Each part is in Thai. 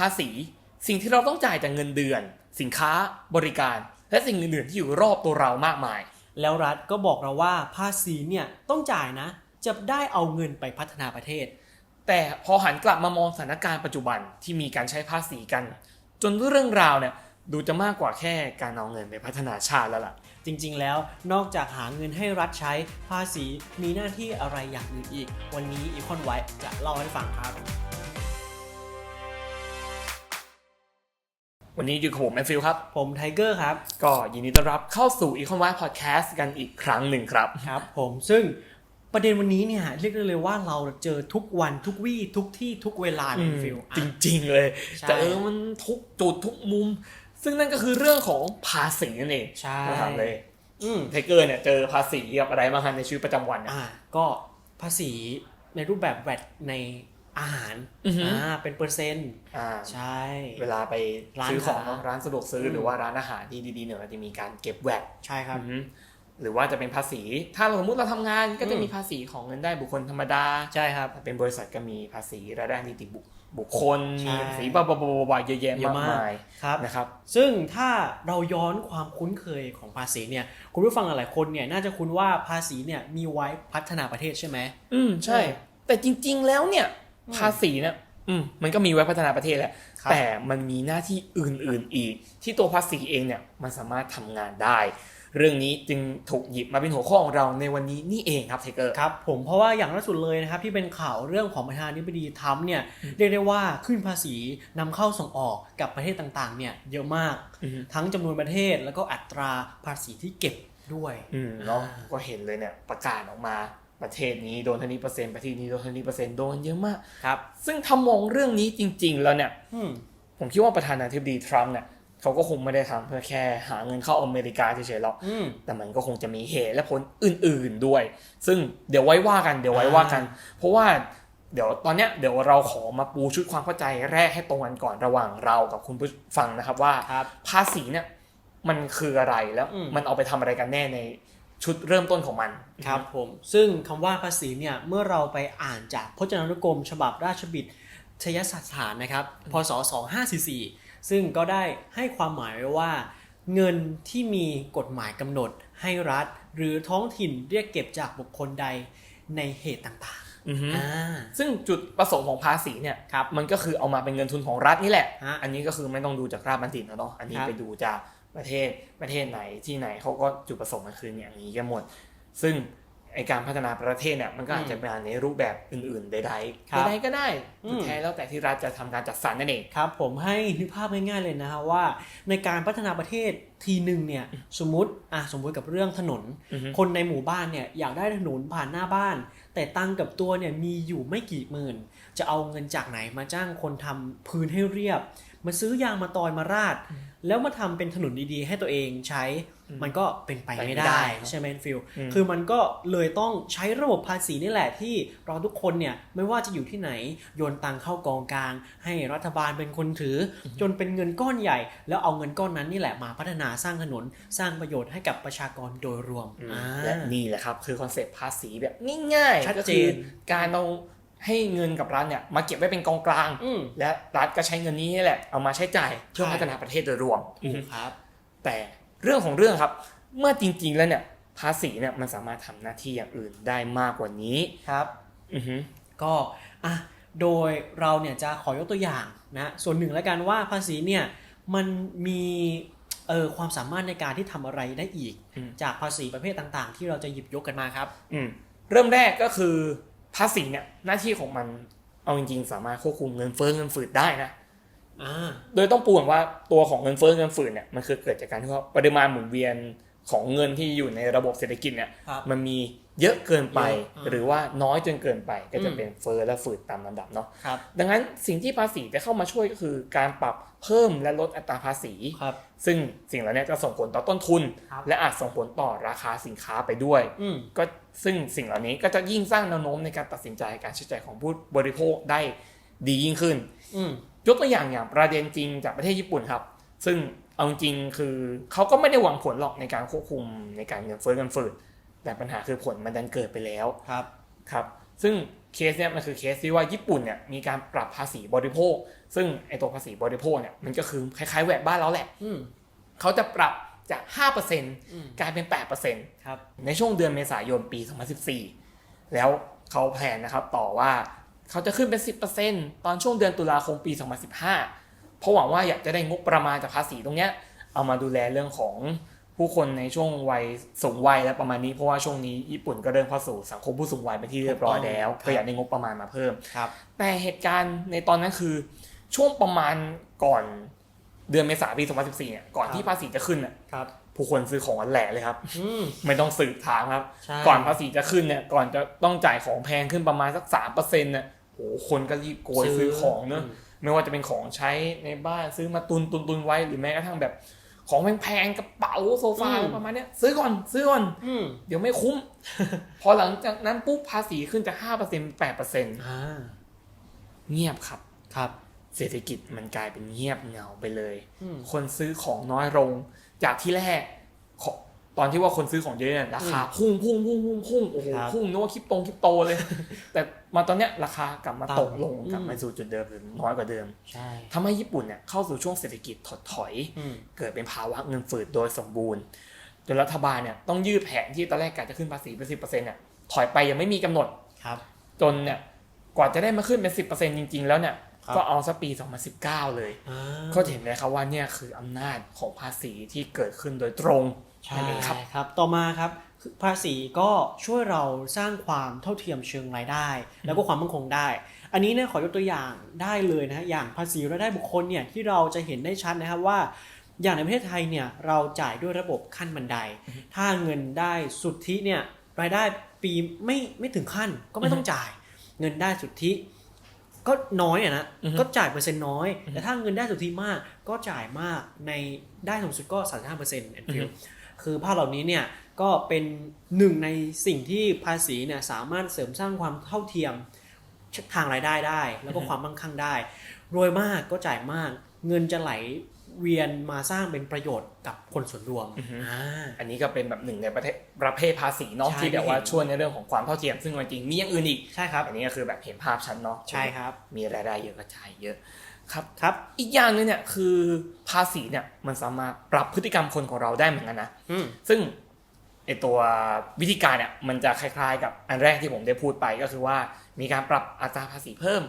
ภาษี สิ่งที่เราต้องจ่ายจากเงินเดือน สินค้าบริการ และสิ่งอื่นๆที่อยู่รอบตัวเรามากมาย แล้วรัฐก็บอกเราว่าภาษีเนี่ยต้องจ่ายนะ จะได้เอาเงินไปพัฒนาประเทศ แต่พอหันกลับมามองสถานการณ์ปัจจุบันที่มีการใช้ภาษีกัน จนเรื่องราวเนี่ยดูจะมากกว่าแค่การเอาเงินไปพัฒนาชาติแล้วล่ะ จริงๆ แล้วนอกจากหาเงินให้รัฐใช้ภาษีมีหน้าที่อะไรอย่างอื่นอีก วันนี้อีคอนไว้จะเล่าให้ฟังครับ วันนี้อยู่กับผมแอนฟิลครับ ผมไทเกอร์ครับ ก็ยินดีต้อนรับเข้าสู่ e c o n w i Podcast พอดแคสต์กันอีกครั้งหนึ่งครับ ครับผมซึ่งประเด็นวันนี้เนี่ยเรียกได้เลยว่าเราเจอทุกวันทุกวี่ทุกที่ทุกเวลาเลยฟิลจอะริง ๆ เลยใช่แต่เออมันทุกจุดทุกมุม ซึ่งนั่นก็คือเรื่องของภาษีนั่นเองใช่มาถามเลยอืมไทเกอร์เนี่ยเจอภาษีกับอะไรบ้างฮะในชีวิตประจำวันเนี่ยอ่าก็ภาษีในรูปแบบแวดใน อาหารอือหืออ่อ่าเป็นเปอร์เซ็นต์อ่าใช่ เวลาไปร้านซื้อของค้า เนอะร้านสะดวกซื้ออมหรือว่าร้านอาหารที่ดีๆเนี่ยมันจะมีการเก็บแวด ใช่ครับ อือหือหรือว่าจะเป็นภาษี ถ้าเราสมมติเราทำงานก็จะอืมมีภาษีของเงินได้บุคคลธรรมดาใช่ครับถ้าเป็นบริษัทก็มีภาษีรายได้นิติบุคบุคคล ใช่มีภาษีบาบาบาบาเยอะแยะเยอะมาก มากมายครับ นะครับ ซึ่งถ้าเราย้อนความคุ้นเคยของภาษีเนี่ยคุณผู้ฟังหลายๆคนเนี่ยน่าจะคุ้นว่าภาษีเนี่ยมีไว้พัฒนาประเทศใช่ไหม อืมใช่เออแต่จริง ๆ แล้วเนี่ยอืม ภาษีเนี่ยอืมมันก็มีไว้พัฒนาประเทศแหละครับแต่มันมีหน้าที่อื่นๆอีก ที่ตัวภาษีเองเนี่ยมันสามารถทำงานได้ เรื่องนี้จึงถูกหยิบมาเป็นหัวข้อของเราในวันนี้นี่เองครับไทเกอร์ครับผมเพราะว่าอย่างล่าสุดเลยนะครับที่เป็นข่าวเรื่องของประธานาธิบดีทรัมป์เนี่ยเรียกได้ว่าขึ้นภาษีนำเข้าส่งออกกับประเทศต่างๆเนี่ยเยอะมากอือฮึทั้งจำนวนประเทศแล้วก็อัตราภาษีที่เก็บด้วยอืมเนาะอ่าก็เห็นเลยเนี่ยประกาศออกมา ประเทศนี้โดนเท่านี้เปอร์เซ็นต์ประเทศนี้โดนเท่านี้เปอร์เซ็นต์โดนเยอะมากครับ ซึ่งถ้ามองเรื่องนี้จริง ๆ แล้วเนี่ยอืมผมคิดว่าประธานาธิบดีทรัมป์เนี่ยเขาก็คงไม่ได้ทำเพื่อแค่หาเงินเข้าอเมริกาเฉยๆหรอกอืมแต่มันก็คงจะมีเหตุและผลอื่น ๆด้วย ซึ่งเดี๋ยวไว้ว่ากันเดี๋ยวไว้ว่ากัน เพราะว่าเดี๋ยวตอนเนี้ยเดี๋ยวเราขอมาปูชุดความเข้าใจแรกให้ตรงกันก่อนระหว่างเรากับคุณผู้ฟังนะครับว่าครับภาษีเนี่ยมันคืออะไรแล้วอืมมันเอาไปทำอะไรกันแน่ใน ชุดเริ่มต้นของมันครับผมซึ่งคำว่าภาษีเนี่ยเมื่อเราไปอ่านจากพจนานุกรม ฉบับราชบิดชยสถานนะครับพศ 2544 ซึ่งก็ได้ให้ความหมายไว้ว่า เงินที่มีกฎหมายกำหนดให้รัฐ หรือท้องถิ่นเรียกเก็บจากบุคคลใดในเหตุต่างอือฮึๆอ่าซึ่งจุดประสงค์ของภาษีเนี่ยครับมันก็คือเอามาเป็นเงินทุนของรัฐนี่แหละฮะอันนี้ก็คือไม่ต้องดูจากราชบัณฑิตแล้วเนาะอันนี้ครับไปดูจาก ประเทศประเทศไหนที่ไหนเขาก็จุดประสงค์มันคืออย่างนี้กันหมด ซึ่งไอการพัฒนาประเทศเนี่ยมันก็อาจจะมาในรูปแบบอื่นๆใดครับๆใดๆก็ได้อืมสุดแท้แล้วแต่ที่รัฐจะทำการจัดสรรนั่นเองครับ ผมให้นึกภาพง่ายๆเลยนะฮะว่า ในการพัฒนาประเทศทีหนึ่งเนี่ยสมมติอะสมมติกับเรื่องถนนอือฮึคนในหมู่บ้านเนี่ยอยากได้ถนนผ่านหน้าบ้าน แต่ตังค์กับตัวเนี่ยมีอยู่ไม่กี่หมื่น จะเอาเงินจากไหนมาจ้างคนทำพื้นให้เรียบ มาซื้อยางมาตอยมาราด แล้วมาทำเป็นถนนดีๆ ให้ตัวเองใช้อืมมันก็เป็นไปไปไม่ไม่ได้ได้เนอะใช่ไหมฟิลอืมคือมันก็เลยต้องใช้ระบบภาษีนี่แหละที่เราทุกคนเนี่ยไม่ว่าจะอยู่ที่ไหนโยนตังเข้ากองกลาง ให้รัฐบาลเป็นคนถืออจนเป็นเงินก้อนใหญ่ แล้วเอาเงินก้อนนั้นนี่แหละมาพัฒนาสร้างถนนสร้างประโยชน์ให้กับประชากรโดยรวมอืมอ่าและนี่แหละครับคือคอนเซปต์ภาษีแบบง่ายๆชัดก็เจคือนการเอา ให้เงินกับรัฐเนี่ยมาเก็บไว้เป็นกองกลางอืมและรัฐก็ใช้เงินนี้นี่แหละเอามาใช้จ่ายเพื่อใช่พัฒนาประเทศโดยรวมถูกครับ แต่เรื่องของเรื่องครับ เมื่อจริง ๆแล้วเนี่ยภาษีเนี่ยมันสามารถทำหน้าที่อย่างอื่นได้มากกว่านี้ครับอือฮึก็อะโดยเราเนี่ยจะขอยกตัวอย่างนะส่วนหนึ่งแล้วกันว่าภาษีเนี่ยมันมีเออความสามารถในการที่ทำอะไรได้อีก จากภาษีประเภทต่างๆ ที่เราจะหยิบยกกันมาครับ อืมเริ่มแรกก็คือ ภาษีเนี่ยหน้าที่ของมันเอาจริงๆ สามารถควบคุมเงินเฟ้อเงินฝืดได้นะอ่าโดยต้องปูก่อนว่าตัวของเงินเฟ้อเงินฝืดเนี่ยมันคือเกิดจากการที่ว่าปริมาณหมุนเวียน ของเงินที่อยู่ในระบบเศรษฐกิจเนี่ยครับมันมีเยอะเกินไปเยอะอ่าหรือว่าน้อยจนเกินไปก็จะอืมเป็นเฟ้อและฝืดตามลำดับเนาะครับดังนั้นสิ่งที่ภาษีจะเข้ามาช่วยก็คือการปรับเพิ่มและลดอัตราภาษีครับซึ่งสิ่งเหล่านี้จะส่งผลต่อต้นทุนครับและอาจส่งผลต่อราคาสินค้าไปด้วยอืมก็ซึ่งสิ่งเหล่านี้ก็จะยิ่งสร้างแนวโน้มในการตัดสินใจการใช้จ่ายของผู้บริโภคได้ดียิ่งขึ้นอืมยกตัวอย่างอย่างประเด็นจริงจากประเทศญี่ปุ่นครับ ซึ่ง เอาจริงๆคือเขาก็ไม่ได้หวังผลหรอกในการควบคุมในการเงินเฟ้อเงินฝืดแต่ปัญหาคือผลมันดันเกิดไปแล้วครับครับ ซึ่งเคสเนี่ยมันคือเคสที่ว่าญี่ปุ่นเนี่ยมีการปรับภาษีบริโภค ซึ่งไอตัวภาษีบริโภคเนี่ยมันก็คือคล้ายๆแหวกบ้านเราแหละอืมเขาจะปรับจากอืม5%กลายเป็น 8%ครับในช่วงเดือนเมษายนปี 2014 แล้วเขาแผนนะครับต่อว่าเขาจะขึ้นเป็น 10%ตอนช่วงเดือนตุลาคมปี 2015 เพราะหวังว่าอยากจะได้งบประมาณจากภาษีตรงเนี้ยเอามาดูแลเรื่องของผู้คนในช่วงวัยสูงวัยและประมาณนี้เพราะว่าช่วงนี้ญี่ปุ่นก็เริ่มเข้าสู่สังคมผู้สูงวัยเป็นที่เรียบร้อยแล้วครับก็อยากได้งบประมาณมาเพิ่มครับแต่เหตุการณ์ในตอนนั้นคือ ช่วงประมาณก่อนเดือนเมษายนปี 2014เนี่ยก่อนที่ภาษีจะขึ้นน่ะครับผู้คนซื้อของกันแหล่เลยครับอืมไม่ต้องสืบถามครับใช่ก่อนภาษีจะขึ้นเนี่ยก่อนจะต้องจ่ายของแพงขึ้นประมาณสักสามเปอร์เซ็นต์เนี่ยโหคนก็รีบโกยซื้อของเนอะ ไม่ว่าจะเป็นของใช้ในบ้านซื้อมาตุนตุนตุนไว้หรือแม้กระทั่งแบบ ของแพงๆกระเป๋าโซฟาอะไรประมาณเนี้ยซื้อก่อนซื้อก่อนอืมเดี๋ยวไม่คุ้ม พอหลังจากนั้นปุ๊บภาษีขึ้นจากห้าเปอร์เซ็นต์แปดเปอร์เซ็นต์อ่าเงียบครับครับ เศรษฐกิจมันกลายเป็นเงียบเหงาไปเลยอืมคนซื้อของน้อยลงจากที่แรกขอ ตอนที่ว่าคนซื้อของเยอะเนี่ยราคาพุ่งพุ่งพุ่งพุ่งพุ่งโอ้โหครับพุ่งนึกว่าคริปโตคริปโตเลย แต่มาตอนเนี้ยราคากลับมาต่ำตกลงกลับอืมมาสู่จุดเดิมหรือน้อยกว่าเดิมใช่ทำให้ญี่ปุ่นเนี่ยเข้าสู่ช่วงเศรษฐกิจถดถอยอืมเกิดเป็นภาวะเงินฝืดโดยสมบูรณ์จนรัฐบาลเนี่ยต้องยืดแผนที่ตอนแรกกะจะขึ้นภาษีเป็นสิบเปอร์เซ็นต์เนี่ยถอยไปยังไม่มีกำหนดครับ จนเนี่ยกว่าจะได้มาขึ้นเป็นสิบเปอร์เซ็นต์จริง ๆ แล้วเนี่ยครับก็เอาสักปี 2019 เลยอ่าก็เห็นเลยครับว่าเนี่ยคืออำนาจของภาษีที่เกิดขึ้นโดยตรง ใช่นั่นเองครับครับ ต่อมาครับคือภาษีก็ช่วยเราสร้างความเท่าเทียมเชิงรายได้ แล้วก็ความมั่นคงได้ อันนี้เนี่ยขอยกตัวอย่างได้เลยนะฮะอย่างภาษีรายได้บุคคลเนี่ยที่เราจะเห็นได้ชัดนะครับว่า อย่างในประเทศไทยเนี่ยเราจ่ายด้วยระบบขั้นบันได ถ้าเงินได้สุทธิเนี่ยรายได้ปีไม่ไม่ถึงขั้นก็ไม่ต้องจ่าย เงินได้สุทธิก็น้อยอะนะอือฮึก็จ่ายเปอร์เซ็นต์น้อย แต่ถ้าเงินได้สุทธิมากก็จ่ายมากในได้สูงสุดก็35เปอร์เซ็นต์อือฮึ คือภาพเหล่านี้เนี่ยก็เป็นหนึ่งในสิ่งที่ภาษีเนี่ยสามารถเสริมสร้างความเท่าเทียมทางรายได้ได้ แล้วก็ความมั่งคั่งได้ รวยมากก็จ่ายมาก เงินจะไหลเวียนมาสร้างเป็นประโยชน์กับคนส่วนรวมอือฮึอ่าอันนี้ก็เป็นแบบหนึ่งในประเทศประเภทภาษีเนาะใช่ที่แบบว่าที่เห็นช่วยในเรื่องของความเท่าเทียม ซึ่งจริงๆมีอย่างอื่นอีก ใช่ครับ อันนี้ก็คือแบบเห็นภาพชัดเนาะ ใช่ครับ มีรายได้เยอะก็จ่ายเยอะ ครับครับ อีกอย่างหนึงเนี่ยคือภาษีเนี่ยมันสามารถปรับพฤติกรรมคนของเราได้เหมือนกันนะอืมซึ่งไอตัววิธีการเนี่ยมันจะคล้ายๆ กับอันแรกที่ผมได้พูดไปก็คือว่ามีการปรับอัตราภาษีเพิ่ม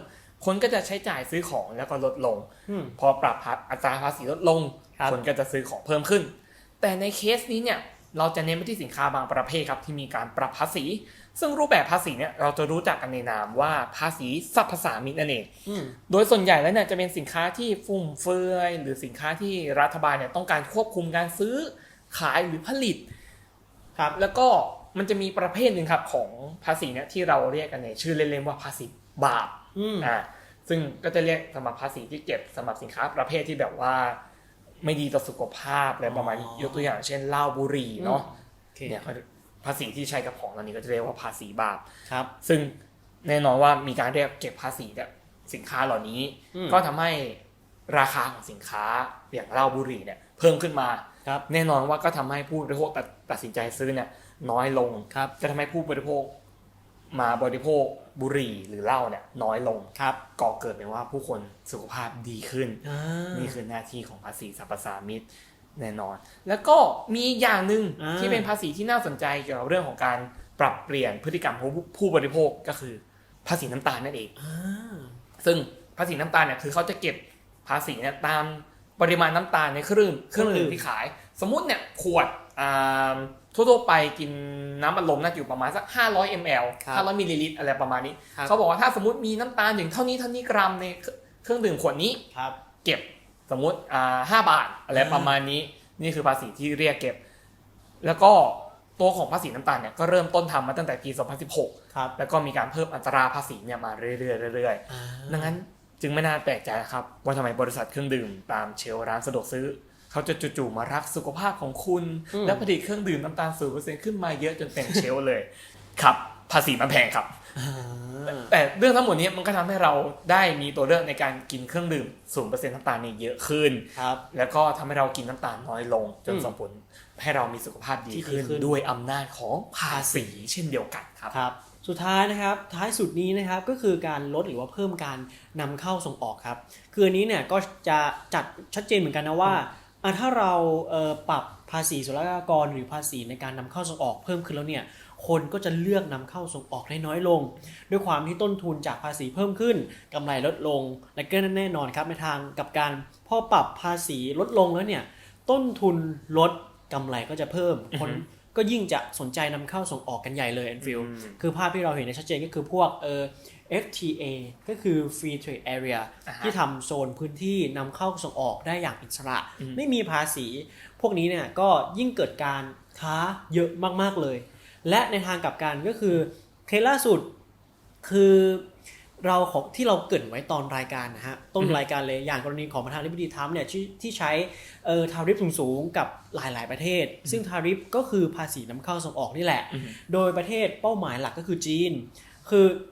คนก็จะใช้จ่ายซื้อของแล้วก็ลดลงอืมพอปรับอัตราภาษีลดลงครับคนก็จะซื้อของเพิ่มขึ้น แต่ในเคสนี้เนี่ย เราจะเน้นไปที่สินค้าบางประเภทครับที่มีการปรับภาษี ซึ่งรูปแบบภาษีเนี่ยเราจะรู้จักกันในนามว่าภาษีสรรพสามิตนั่นเองอืมโดยส่วนใหญ่แล้วเนี่ยจะเป็นสินค้าที่ฟุ่มเฟือยหรือสินค้าที่รัฐบาลเนี่ยต้องการควบคุมการซื้อขายหรือผลิตครับแล้วก็มันจะมีประเภทหนึ่งครับของภาษีเนี่ยที่เราเรียกกันในชื่อเล่นๆว่าภาษีบาปอืมอ่าซึ่งก็จะเรียกสำหรับภาษีที่เก็บสำหรับสินค้าประเภทที่แบบว่า ไม่ดีต่อสุขภาพอะไรประมาณนี้อ๋อยกตัวอย่างเช่นเหล้าบุหรี่เนาะโอเคเนี่ยเขาภาษีที่ใช้กับของเหล่านี้ก็จะเรียกว่าภาษีบาปครับ ซึ่งแน่นอนว่ามีการเรียกเก็บภาษีเนี่ยสินค้าเหล่านี้อืมก็ทำให้ราคาของสินค้าอย่างเหล้าบุหรี่เนี่ย เพิ่มขึ้นมาครับแน่นอนว่าก็ทำให้ผู้บริโภคตัดตัดสินใจซื้อเนี่ยน้อยลงครับจะทำให้ผู้บริโภค มาบริโภคบุหรี่หรือเหล้าเนี่ยน้อยลงครับก่อเกิดเป็นว่าผู้คนสุขภาพดีขึ้นอ่านี่คือหน้าที่ของภาษีสรรพสามิตแน่นอน แล้วก็มีอีกอย่างหนึ่งอ่าที่เป็นภาษีที่น่าสนใจเกี่ยวกับเรื่องของการปรับเปลี่ยนพฤติกรรมของผู้ผู้บริโภคก็คือภาษีน้ำตาลนั่นเองอ่าซึ่งภาษีน้ำตาลเนี่ยคือเขาจะเก็บภาษีเนี่ยตามปริมาณน้ำตาลในเครื่องดื่มเครื่องดื่มที่ขาย สมมุติเนี่ยขวดอ่า ทั่วๆไปกินน้ำอัดลมน่าจะอยู่ประมาณสัก 500 ml ครับ500มิลลิลิตรอะไรประมาณนี้ครับเขาบอกว่าถ้าสมมติมีน้ำตาลถึงเท่านี้เท่านี้กรัมในเครื่องดื่มขวดนี้ครับเก็บสมมติอ่าห้าบาทอะไรอ่าประมาณนี้นี่คือภาษีที่เรียกเก็บ แล้วก็ตัวของภาษีน้ำตาลเนี่ยก็เริ่มต้นทำมาตั้งแต่ปี 2016ครับแล้วก็มีการเพิ่มอัตราภาษีเนี่ยมาเรื่อยๆเรื่อยอ่าๆดังนั้นจึงไม่น่าแปลกใจนะครับว่าทำไมบริษัทเครื่องดื่มตามเชลฟ์ร้านสะดวกซื้อ เขาจะจู่ๆมารักสุขภาพของคุณ และผลิตเครื่องดื่มน้ำตาลศูนเปอร์เซ็นต์ขึ้นมาเยอะจนเต็มเชลฟ์เลย ครับ ภาษีมันแพงครับอ่าแต่เรื่องทั้งหมดนี้มันก็ทำให้เราได้มีตัวเลือกในการกินเครื่องดื่มศูนเปอร์เซ็นต์น้ำตาลนี่เยอะขึ้นครับแล้วก็ทำให้เรากินน้ำตาลน้อยลง จนอืมส่งผลให้เรามีสุขภาพดีที่ดีขึ้นขึ้น ด้วยอำนาจของภาษีเช่นเดียวกันครับครับ สุดท้ายนะครับท้ายสุดนี้นะครับก็คือการลดหรือว่าเพิ่มการนำเข้าส่งออกครับ คืออันนี้เนี่ยก็จะจัดชัดเจนเหมือนกันนะว่า อะถ้าเราเอ่อปรับภาษีศุลกากรหรือภาษีในการนำเข้าส่งออกเพิ่มขึ้นแล้วเนี่ยคนก็จะเลือกนำเข้าส่งออกได้น้อยลง ด้วยความที่ต้นทุนจากภาษีเพิ่มขึ้นกำไรลดลง และก็แน่นอนครับในทางกับการพอปรับภาษีลดลงแล้วเนี่ยต้นทุนลดกำไรก็จะเพิ่มคนก็ยิ่งจะสนใจนำเข้าส่งออกกันใหญ่เลยแอนฟิลคือภาพที่เราเห็นได้ชัดเจนก็คือพวกเออ FTA ก็คือ Free Trade Area อ่าฮะที่ทำโซนพื้นที่นำเข้าส่งออกได้อย่างอิสระอืมไม่มีภาษี พวกนี้เนี่ยก็ยิ่งเกิดการค้าเยอะมากๆเลย และในทางกลับกันก็คือเคสล่าสุดคือเราของที่เราเกริดไว้ตอนรายการนะฮะต้นอือฮึรายการเลยอย่างกรณีของประธานาธิบดีทรัมป์เนี่ยที่ที่ใช้เอ่อทาริฟสูงๆกับหลายๆประเทศ ซึ่งทาริฟก็คือภาษีนำเข้าส่งออกนี่แหละอืมโดยประเทศเป้าหมายหลักก็คือจีน คือเอ่อ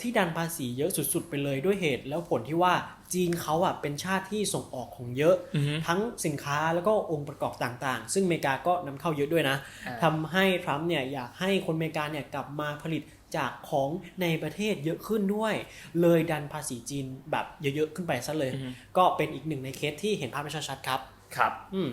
ที่ดันภาษีเยอะสุด ๆ ไปเลยด้วยเหตุ แล้วผลที่ว่าจีนเขาอะเป็นชาติที่ส่งออกของเยอะอือฮึทั้งสินค้าแล้วก็องค์ประกอบต่างๆ ซึ่งอเมริกาก็นำเข้าเยอะด้วยนะอ่าทำให้ทรัมป์เนี่ยอยากให้คนอเมริกาเนี่ยกลับมาผลิตจากของในประเทศเยอะขึ้นด้วย เลยดันภาษีจีนแบบเยอะๆขึ้นไปซะเลยอือฮึก็เป็นอีกหนึ่งในเคสที่เห็นภาพได้ชัดๆครับครับอืม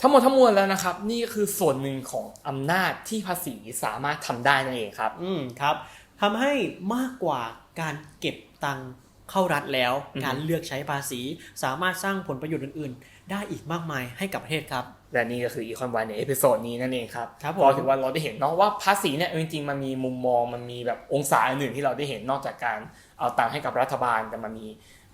ทั้งหมดทั้งมวลแล้วนะครับ นี่ก็คือส่วนหนึ่งของอำนาจที่ภาษีสามารถทำได้นั่นเองครับ อืมครับ ทำให้มากกว่าการเก็บตังค์เข้ารัฐแล้ว การเลือกใช้ภาษีสามารถสร้างผลประโยชน์อื่น ๆ ได้อีกมากมายให้กับประเทศครับ และนี่ก็คืออีคอนวันในเอพิโซดนี้นั่นเองครับครับผมก็ถือว่าเราได้เห็นเนาะว่าภาษีเนี่ยจริงๆมันมีมุมมองมันมีแบบองศาอื่นๆที่เราได้เห็นนอกจากการเอาตังค์ให้กับรัฐบาลแต่มันมี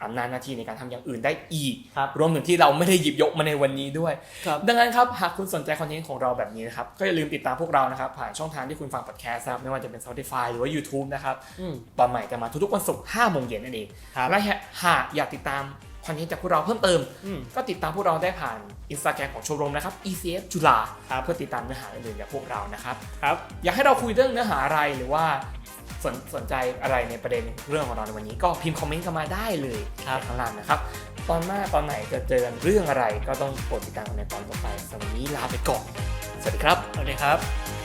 อำนาจหน้าที่ในการทำอย่างอื่นได้อีกครับรวมถึงที่เราไม่ได้หยิบยกมาในวันนี้ด้วยครับดังนั้นครับหากคุณสนใจคอนเทนต์ของเราแบบนี้นะครับก็อย่าลืมติดตามพวกเรานะครับผ่านช่องทางที่คุณฟังพอดแคสต์ครับไม่ว่าจะเป็น Spotify หรือว่า YouTube นะครับอืมตอนใหม่จะมาทุกๆวันศุกร์5โมงเย็นนั่นเองครับและหากอยากติดตามค อนเทนต์จากพวกเราเพิ่มเติมอืมก็ติดตามพวกเราได้ผ่าน Instagram ของชมรมนะครับ ECF จุฬาครับเพื่อติดตามเนื้อหาอื่นๆจากพวกเรานะครับครับ อยากให้เราคุยเรื่องเนื้อหาอะไรหรือว่าสนสนใจอะไรในประเด็นเรื่องของเราในวันนี้ ก็พิมพ์คอมเมนต์กันมาได้เลยครับในข้างล่างนะครับ ตอนหน้าตอนไหนจะเจอกันเรื่องอะไรก็ต้องโปรดติดตามกันในตอนต่อไปสำหรับวันนี้ลาไปก่อน สวัสดีครับสวัสดีครับ